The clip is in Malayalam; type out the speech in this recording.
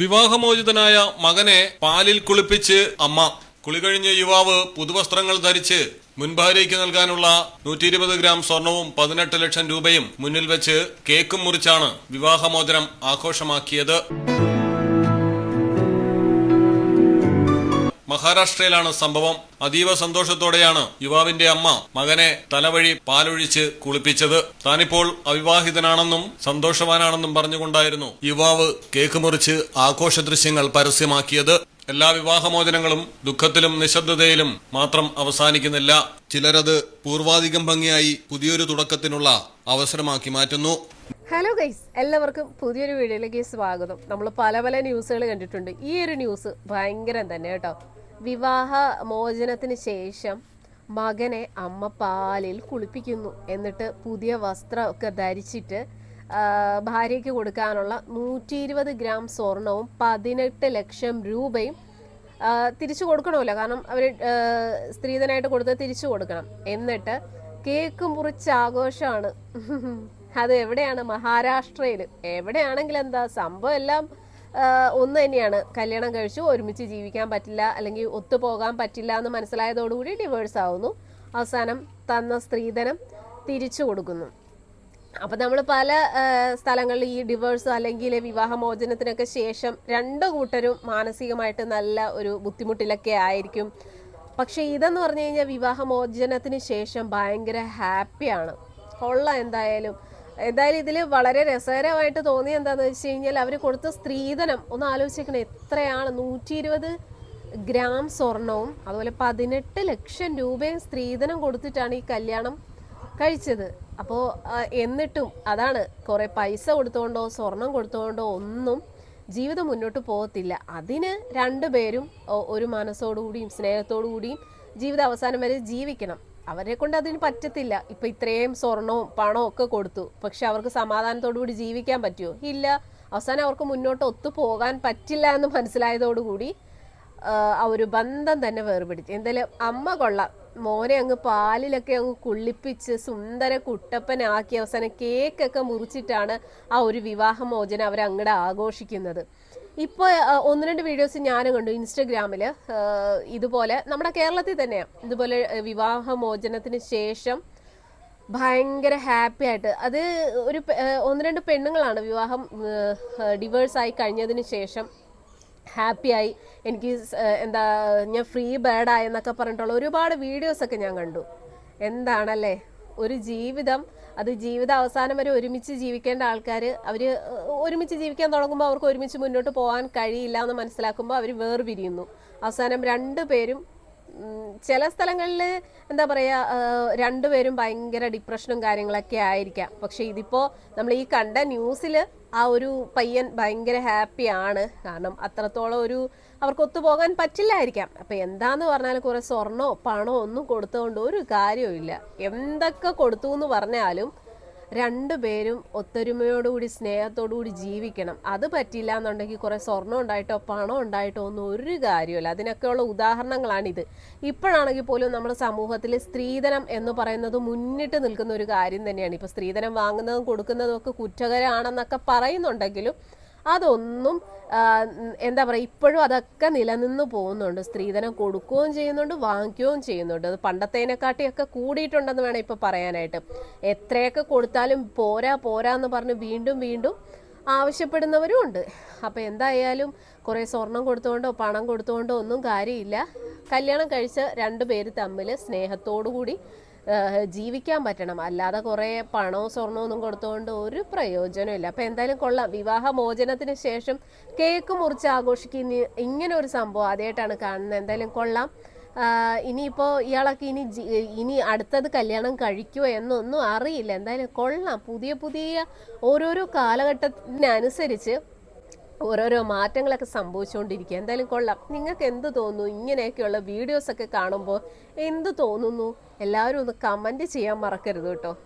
വിവാഹമോചിതനായ മകനെ പാലിൽ കുളിപ്പിച്ച് അമ്മ. കുളി കഴിഞ്ഞ യുവാവ് പുതുവസ്ത്രങ്ങൾ ധരിച്ച് മുൻഭാര്യയ്ക്ക് നൽകാനുള്ള നൂറ്റി ഇരുപത് ഗ്രാം സ്വർണവും പതിനെട്ട് ലക്ഷം രൂപയും മുന്നിൽ വെച്ച് കേക്കും മുറിച്ചാണ് വിവാഹമോചനം ആഘോഷമാക്കിയത്. മഹാരാഷ്ട്രയിലാണ് സംഭവം. അതീവ സന്തോഷത്തോടെയാണ് യുവാവിന്റെ അമ്മ മകനെ തലവഴി പാലൊഴിച്ച് കുളിപ്പിച്ചത്. താനിപ്പോൾ അവിവാഹിതനാണെന്നും സന്തോഷവാനാണെന്നും പറഞ്ഞുകൊണ്ടായിരുന്നു യുവാവ് കേക്ക് മുറിച്ച് ആഘോഷ ദൃശ്യങ്ങൾ പരസ്യമാക്കിയത്. എല്ലാ വിവാഹമോചനങ്ങളും ദുഃഖത്തിലും നിശബ്ദതയിലും മാത്രം അവസാനിക്കുന്നില്ല. ചിലരത് പൂർവാധികം ഭംഗിയായി പുതിയൊരു തുടക്കത്തിനുള്ള അവസരമാക്കി മാറ്റുന്നു. ഹലോ ഗൈസ് എല്ലാവർക്കും പുതിയൊരു വീഡിയോയിലേക്ക് സ്വാഗതം. നമ്മൾ പല പല ന്യൂസുകൾ കണ്ടിട്ടുണ്ട്. ഈ ഒരു ന്യൂസ് ഭയങ്കരം തന്നെ കേട്ടോ. വിവാഹ മോചനത്തിന് ശേഷം മകനെ അമ്മ പാലിൽ കുളിപ്പിക്കുന്നു. എന്നിട്ട് പുതിയ വസ്ത്രമൊക്കെ ധരിച്ചിട്ട് ഭാര്യയ്ക്ക് കൊടുക്കാനുള്ള നൂറ്റി ഇരുപത് ഗ്രാം സ്വർണവും പതിനെട്ട് ലക്ഷം രൂപയും തിരിച്ചു കൊടുക്കണമല്ലോ. കാരണം അവർ സ്ത്രീധനായിട്ട് കൊടുത്ത് തിരിച്ചു കൊടുക്കണം. എന്നിട്ട് കേക്ക് മുറിച്ച് ആഘോഷമാണ്. അത് എവിടെയാണ്? മഹാരാഷ്ട്രയിൽ എവിടെയാണെങ്കിലും എന്താ സംഭവം എല്ലാം ഒന്ന് തന്നെയാണ്. കല്യാണം കഴിച്ചു ഒരുമിച്ച് ജീവിക്കാൻ പറ്റില്ല അല്ലെങ്കിൽ ഒത്തുപോകാൻ പറ്റില്ല എന്ന് മനസ്സിലായതോടുകൂടി ഡിവോഴ്സ് ആവുന്നു. അവസാനം തന്ന സ്ത്രീധനം തിരിച്ചു കൊടുക്കുന്നു. അപ്പം നമ്മൾ പല സ്ഥലങ്ങളിൽ ഈ ഡിവോഴ്സ് അല്ലെങ്കിൽ വിവാഹമോചനത്തിനൊക്കെ ശേഷം രണ്ട് കൂട്ടരും മാനസികമായിട്ട് നല്ല ഒരു ബുദ്ധിമുട്ടിലൊക്കെ ആയിരിക്കും. പക്ഷേ ഇതെന്ന് പറഞ്ഞു കഴിഞ്ഞാൽ വിവാഹമോചനത്തിന് ശേഷം ഭയങ്കര ഹാപ്പിയാണ് കൊള്ള എന്തായാലും. എന്തായാലും ഇതിൽ വളരെ രസകരമായിട്ട് തോന്നിയ എന്താണെന്ന് വെച്ച് കഴിഞ്ഞാൽ അവർ കൊടുത്ത സ്ത്രീധനം ഒന്ന് ആലോചിക്കണേ എത്രയാണ്? നൂറ്റി ഇരുപത് ഗ്രാം സ്വർണവും അതുപോലെ പതിനെട്ട് ലക്ഷം രൂപയും സ്ത്രീധനം കൊടുത്തിട്ടാണ് ഈ കല്യാണം കഴിച്ചത്. അപ്പോൾ എന്നിട്ടും അതാണ് കുറേ പൈസ കൊടുത്തുകൊണ്ടോ സ്വർണം കൊടുത്തുകൊണ്ടോ ഒന്നും ജീവിതം മുന്നോട്ട് പോകത്തില്ല. അതിന് രണ്ടുപേരും ഒരു മനസ്സോടുകൂടിയും സ്നേഹത്തോടു കൂടിയും ജീവിത അവസാനം വരെ ജീവിക്കണം. അവരെ കൊണ്ട് അതിന് പറ്റത്തില്ല. ഇപ്പം ഇത്രയും സ്വർണവും പണവും ഒക്കെ കൊടുത്തു. പക്ഷെ അവർക്ക് സമാധാനത്തോടു കൂടി ജീവിക്കാൻ പറ്റുമോ ഇല്ല. അവസാനം അവർക്ക് മുന്നോട്ട് ഒത്തു പോകാൻ പറ്റില്ല എന്ന് മനസ്സിലായതോടുകൂടി ആ, ഒരു ബന്ധം തന്നെ വേർപിടിച്ചു. എന്തായാലും അമ്മ കൊള്ളാം. മോനെ അങ്ങ് പാലിലൊക്കെ അങ്ങ് കുളിപ്പിച്ച് സുന്ദര കുട്ടപ്പനാക്കി അവസാനം കേക്കൊക്കെ മുറിച്ചിട്ടാണ് ആ ഒരു വിവാഹമോചനം അവരങ്ങടെ ആഘോഷിക്കുന്നത്. ഇപ്പോൾ ഒന്ന് രണ്ട് വീഡിയോസ് ഞാനും കണ്ടു. ഇൻസ്റ്റഗ്രാമിൽ ഇതുപോലെ നമ്മുടെ കേരളത്തിൽ തന്നെയാണ് ഇതുപോലെ വിവാഹമോചനത്തിന് ശേഷം ഭയങ്കര ഹാപ്പി ആയിട്ട്. അത് ഒരു ഒന്ന് രണ്ട് പെണ്ണുങ്ങളാണ് വിവാഹം ഡിവേഴ്സ് ആയി കഴിഞ്ഞതിന് ശേഷം ഹാപ്പിയായി എനിക്ക് എന്താ ഞാൻ ഫ്രീ ബേർഡായി എന്നൊക്കെ പറഞ്ഞിട്ടുള്ള ഒരുപാട് വീഡിയോസൊക്കെ ഞാൻ കണ്ടു. എന്താണല്ലേ? ഒരു ജീവിതം അത് ജീവിത അവസാനം വരെ ഒരുമിച്ച് ജീവിക്കേണ്ട ആൾക്കാർ അവർ ഒരുമിച്ച് ജീവിക്കാൻ തുടങ്ങുമ്പോൾ അവർക്ക് ഒരുമിച്ച് മുന്നോട്ട് പോകാൻ കഴിയില്ല എന്ന് മനസ്സിലാക്കുമ്പോൾ അവർ വേർപിരിയുന്നു. അവസാനം രണ്ടു പേരും ചില സ്ഥലങ്ങളിൽ എന്താ പറയുക രണ്ടുപേരും ഭയങ്കര ഡിപ്രഷനും കാര്യങ്ങളൊക്കെ ആയിരിക്കാം. പക്ഷെ ഇതിപ്പോൾ നമ്മൾ ഈ കണ്ട ന്യൂസിൽ ആ ഒരു പയ്യൻ ഭയങ്കര ഹാപ്പിയാണ് കാരണം അത്രത്തോളം ഒരു അവർക്ക് ഒത്തുപോകാൻ പറ്റില്ലായിരിക്കാം. അപ്പം എന്താന്ന് പറഞ്ഞാൽ കുറേ സ്വർണോ പണോ ഒന്നും കൊടുത്തുകൊണ്ട് ഒരു കാര്യവുമില്ല. എന്തൊക്കെ കൊടുത്തു എന്ന് പറഞ്ഞാലും രണ്ടുപേരും ഒത്തൊരുമയോടുകൂടി സ്നേഹത്തോടുകൂടി ജീവിക്കണം. അത് പറ്റില്ല എന്നുണ്ടെങ്കിൽ കുറേ സ്വർണം ഉണ്ടായിട്ടോ പണം ഉണ്ടായിട്ടോ ഒന്നും ഒരു കാര്യമില്ല അതിനൊക്കെയുള്ള ഉദാഹരണങ്ങളാണിത്. ഇപ്പോഴാണെങ്കിൽ പോലും നമ്മുടെ സമൂഹത്തിൽ സ്ത്രീധനം എന്ന് പറയുന്നത് മുന്നിട്ട് നിൽക്കുന്ന ഒരു കാര്യം തന്നെയാണ്. ഇപ്പോൾ സ്ത്രീധനം വാങ്ങുന്നതും കൊടുക്കുന്നതും ഒക്കെ കുറ്റകരമാണെന്നൊക്കെ പറയുന്നുണ്ടെങ്കിലും അതൊന്നും എന്താ പറയുക ഇപ്പോഴും അതൊക്കെ നിലനിന്ന് പോകുന്നുണ്ട്. സ്ത്രീധനം കൊടുക്കുകയും ചെയ്യുന്നുണ്ട് വാങ്ങിക്കുകയും ചെയ്യുന്നുണ്ട്. അത് പണ്ടത്തേനെക്കാട്ടിയൊക്കെ കൂടിയിട്ടുണ്ടെന്ന് വേണം ഇപ്പോൾ പറയാനായിട്ട്. എത്രയൊക്കെ കൊടുത്താലും പോരാ പോരാ എന്ന് പറഞ്ഞ് വീണ്ടും വീണ്ടും ആവശ്യപ്പെടുന്നവരും ഉണ്ട്. അപ്പോൾ എന്തായാലും കുറേ സ്വർണം കൊടുത്തുകൊണ്ടോ പണം കൊടുത്തുകൊണ്ടോ ഒന്നും കാര്യമില്ല. കല്യാണം കഴിച്ച രണ്ട് പേര് തമ്മിൽ സ്നേഹത്തോടു കൂടി ജീവിക്കാൻ പറ്റണം. അല്ലാതെ കുറേ പണവും സ്വർണവും ഒന്നും കൊടുത്തുകൊണ്ട് ഒരു പ്രയോജനമില്ല അപ്പം എന്തായാലും കൊള്ളാം. വിവാഹ മോചനത്തിന് ശേഷം കേക്ക് മുറിച്ച് ആഘോഷിക്കുന്ന ഇങ്ങനെ ഒരു സംഭവം ആദ്യമായിട്ടാണ് കാണുന്നത്. എന്തായാലും കൊള്ളാം. ഇനിയിപ്പോൾ ഇയാളൊക്കെ ഇനി ഇനി അടുത്തത് കല്യാണം കഴിക്കുമോ എന്നൊന്നും അറിയില്ല. എന്തായാലും കൊള്ളാം. പുതിയ പുതിയ ഓരോരോ കാലഘട്ടത്തിനനുസരിച്ച് ഓരോരോ മാറ്റങ്ങളൊക്കെ സംഭവിച്ചുകൊണ്ടിരിക്കുക. എന്തായാലും കൊള്ളാം. നിങ്ങൾക്ക് എന്ത് തോന്നുന്നു? ഇങ്ങനെയൊക്കെയുള്ള വീഡിയോസൊക്കെ കാണുമ്പോൾ എന്ത് തോന്നുന്നു? എല്ലാവരും ഒന്ന് കമന്റ് ചെയ്യാൻ മറക്കരുത് കേട്ടോ.